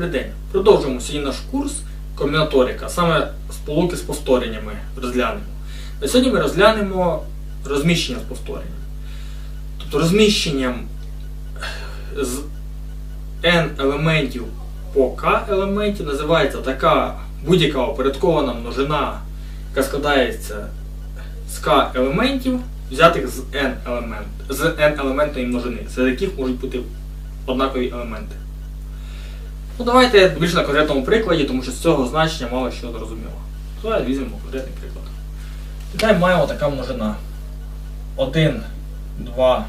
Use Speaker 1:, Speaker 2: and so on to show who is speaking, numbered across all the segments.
Speaker 1: день. Продовжуємо сьогодні наш курс комбінаторика, саме сполуки з повтореннями розглянемо. На сьогодні ми розглянемо розміщення з повторенням. Тобто розміщенням з n елементів по k елементів називається така будь-яка опорядкована множина, яка складається з k елементів, взятих з n елемент, з n елементної множини, серед яких можуть бути однакові елементи. Ну, давайте більш на конкретному прикладі, тому що з цього значення мало що зрозуміло. Давайте візьмемо конкретний приклад. Нехай маємо така множина. 1, 2,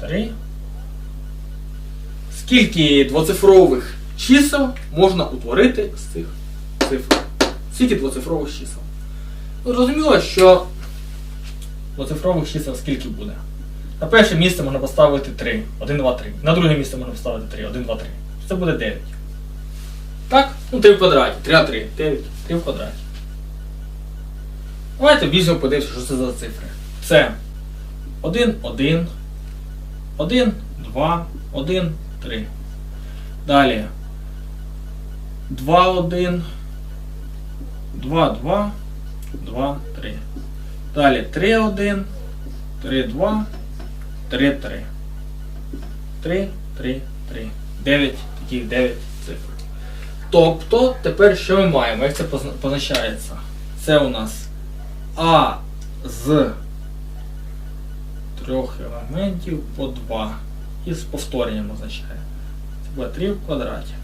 Speaker 1: 3. Скільки двоцифрових чисел можна утворити з цих цифр? Скільки двоцифрових чисел? Ну, Зрозуміло, що двоцифрових чисел скільки буде? На перше місце можна поставити 3. 1, 2, 3. На друге місце можна поставити 3. 1, 2, 3. Це буде 9. Так? Ну 3 в квадраті. 3 на 3. 9. 3 в квадраті. Давайте візьмемо подивимося, що це за цифри. Це 1, 1, 1, 2, 1, 3. Далі. 2, 1, 2, 2, 2, 3. Далі 3, 1, 3, 2, 3, 3. 3, 3, 3. 9, таких 9 цифр. Тобто, тепер що ми маємо? Як це позначається? Це у нас А з трьох елементів по 2. І з повторенням означає. Це буде 3 в квадраті.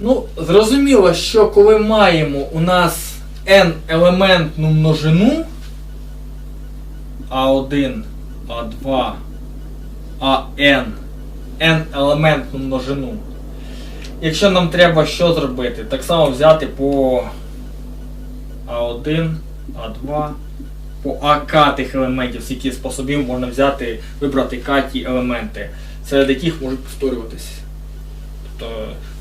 Speaker 1: Ну, зрозуміло, що коли маємо у нас n елементну множину А1, А2, АН, n елементну множину. Якщо нам треба що зробити? Так само взяти по А1, А2, по АК тих елементів, скільки способів можна взяти, вибрати К ті елементи, серед яких можуть повторюватись. Тобто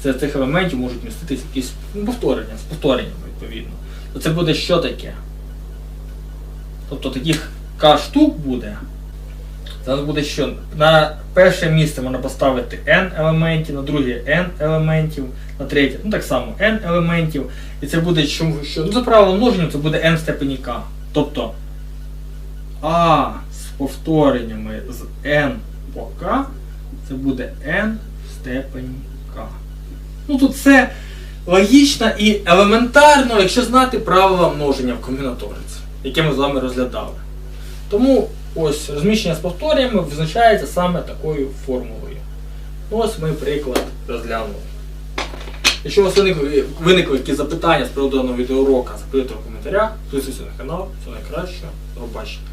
Speaker 1: серед цих елементів можуть міститись якісь ну, повторення, з повторенням відповідно. То це буде що таке? Тобто таких К штук буде. Це буде що? На перше місце можна поставити n елементів, на друге n елементів, на третє, ну так само n елементів. І це буде чому що? Ну, за правилом множення це буде n в степені k. Тобто А з повтореннями з n по k це буде n в степені k. Ну тут все логічно і елементарно, якщо знати правила множення в комбінаториці, яке ми з вами розглядали. Тому ось розміщення з повторями визначається саме такою формулою. Ось ми приклад розглянули. Якщо у вас виникли якісь запитання з приводу даного відеоурока, запитуйте в коментарях, підписуйтесь на канал, все найкраще, до побачення.